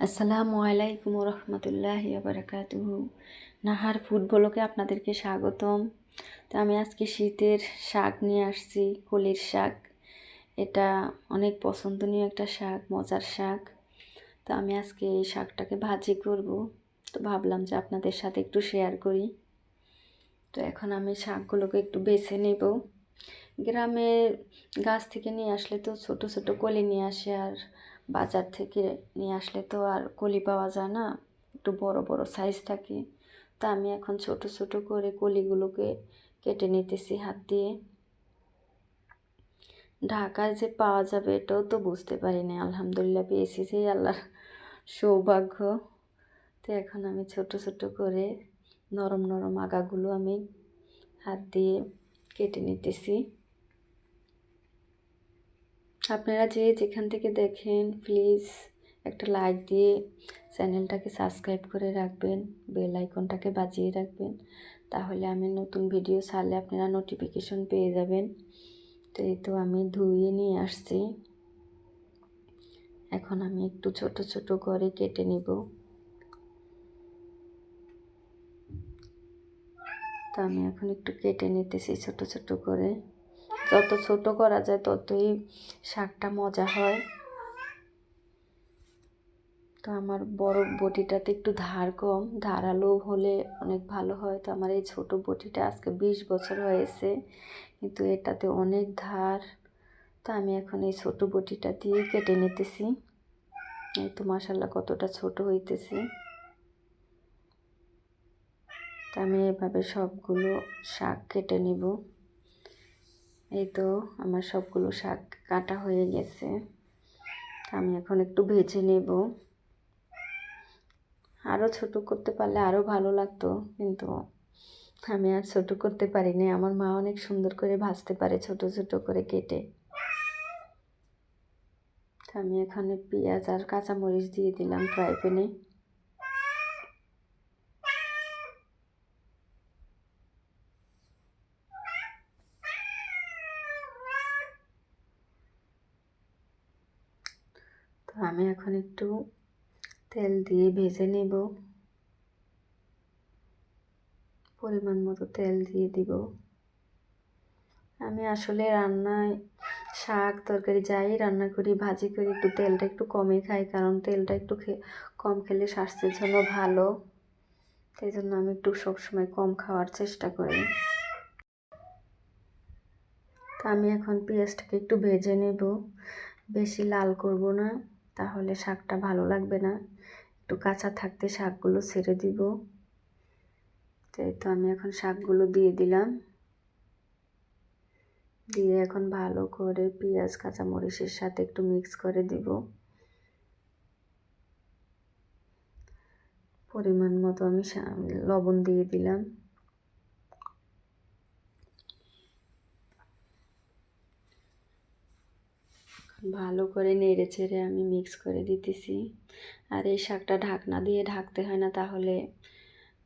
আসসালামু আলাইকুম রহমতুল্লাহ বারাকাতুহু। নাহার ফুড ব্লকে আপনাদেরকে স্বাগতম। তো আমি আজকে শীতের শাক নিয়ে আসছি, কলির শাক। এটা অনেক পছন্দনীয় একটা শাক, মজার শাক। তো আমি আজকে এই শাকটাকে ভাজি করব। তো ভাবলাম যে আপনাদের সাথে একটু শেয়ার করি। তো এখন আমি শাকগুলোকে একটু বেছে নেব। গ্রামের গাছ থেকে নিয়ে আসলে তো ছোট ছোট কলি নিয়ে আসে আর বাজার থেকে নিয়ে আসলে তো আর কলি পাওয়া যায় না। একটু বড় বড় সাইজ থাকে। তা আমি এখন ছোট ছোট করে কলিগুলোকে কেটে নিতেছি হাত দিয়ে। ঢাকায় যে পাওয়া যাবে এটাও তো বুঝতে পারিনি। আলহামদুলিল্লাহ পেয়েছি যে আল্লাহর সৌভাগ্য। তো এখন আমি ছোট ছোট করে নরম নরম আগাগুলো আমি হাত দিয়ে কেটে নিতেছি। আপনারা যে যেখান থেকে দেখেন প্লিজ একটা লাইক দিয়ে চ্যানেলটাকে সাবস্ক্রাইব করে রাখবেন বেল আইকনটাকে বাজিয়ে রাখবেন। তাহলে আমি নতুন ভিডিও ছাড়লে আপনারা নোটিফিকেশন পেয়ে যাবেন। তো এই তো আমি ধুয়ে নিয়ে আসছি। এখন আমি একটু ছোট ছোট করে কেটে নিব। তো আমি এখন একটু কেটে নিতেছি ছোট ছোট করে। যত ছোট করা যায় ততই শাকটা মজা হয়। তো আমার বড় বটিটাতে একটু ধার কম। ধারালো হলে অনেক ভালো হয়। তো আমার এই ছোট বটিটা আজকে বিশ বছর হয়েছে, কিন্তু এটাতে অনেক ধার। তো আমি এখন এই ছোট বটিটা দিয়ে কেটে নিতেছি। এই তো মাসাল্লাহ কতটা ছোট হইতেছে। তো আমি এভাবে সবগুলো শাক কেটে নেব। এই তো আমার সবগুলো শাক কাটা হয়ে গেছে। আমি এখন একটু ভেজে নেব। আরও ছোট করতে পারলে আরও ভালো লাগতো, কিন্তু আমি আর ছোট করতে পারিনি। আমার মা অনেক সুন্দর করে ভাজতে পারে ছোট ছোট করে কেটে। আমি এখানে পেঁয়াজ আর কাঁচামরিচ দিয়ে দিলাম ফ্রাই প্যানে। তো আমি এখন একটু তেল দিয়ে ভেজে নেব। পরিমাণ মতো তেল দিয়ে দিব। আমি আসলে রান্নায় শাক, তরকারি যাই রান্না করি, ভাজি করি, একটু তেলটা একটু কমই খাই, কারণ তেলটা একটু কম খেলে স্বাস্থ্যের জন্য ভালো। সেই জন্য আমি একটু সবসময় কম খাওয়ার চেষ্টা করি। তা আমি এখন পেঁয়াজটাকে একটু ভেজে নেব। বেশি লাল করব না। তাহলে শাকটা ভালো লাগবে না। একটু কাঁচা থাকতে শাকগুলো ছেড়ে দিব। তাই তো আমি এখন শাকগুলো দিয়ে দিলাম। দিয়ে এখন ভালো করে পেঁয়াজ, কাঁচামরিচের সাথে একটু মিক্স করে দিব। পরিমাণ মতো আমি লবণ দিয়ে দিলাম। ভালো করে নেড়ে চেড়ে আমি মিক্স করে দিতেছি। আর এই শাকটা ঢাকনা দিয়ে ঢাকতে হয় না, তাহলে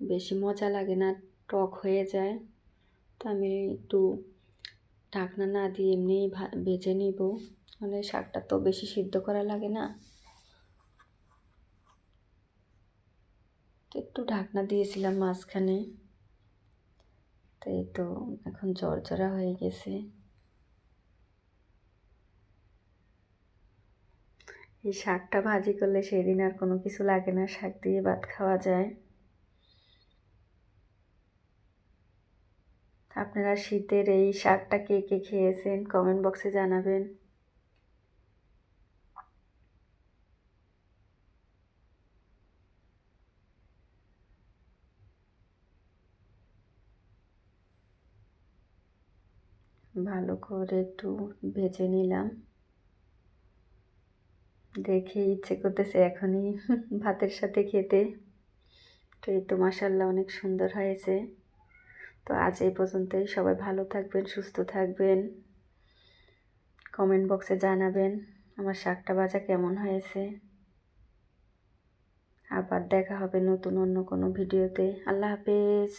বেশি মজা লাগে না, টক হয়ে যায়। তো আমি একটু ঢাকনা না দিয়ে এমনি বেজে নিব। মানে শাকটা তো বেশি সিদ্ধ করা লাগে না। একটু ঢাকনা দিয়েছিলাম মাঝখানে। তাই তো এখন জর্জরা হয়ে গেছে। এই শাকটা ভাজি করলে সেদিন আর কোনো কিছু লাগে না, শাক দিয়ে ভাত খাওয়া যায়। আপনারা শীতের এই শাকটা কে কে খেয়েছেন কমেন্ট বক্সে জানাবেন। ভালো করে একটু ভেজে নিলাম। দেখে ইচ্ছে করতেছে এখনই ভাতের সাথে খেতে। তো এই তো মাসাল্লাহ অনেক সুন্দর হয়েছে। তো আজ এই পর্যন্তই। সবাই ভালো থাকবেন, সুস্থ থাকবেন। কমেন্ট বক্সে জানাবেন আমার শাকটা ভাজা কেমন হয়েছে। আবার দেখা হবে নতুন অন্য কোনো ভিডিওতে। আল্লাহ হাফেজ।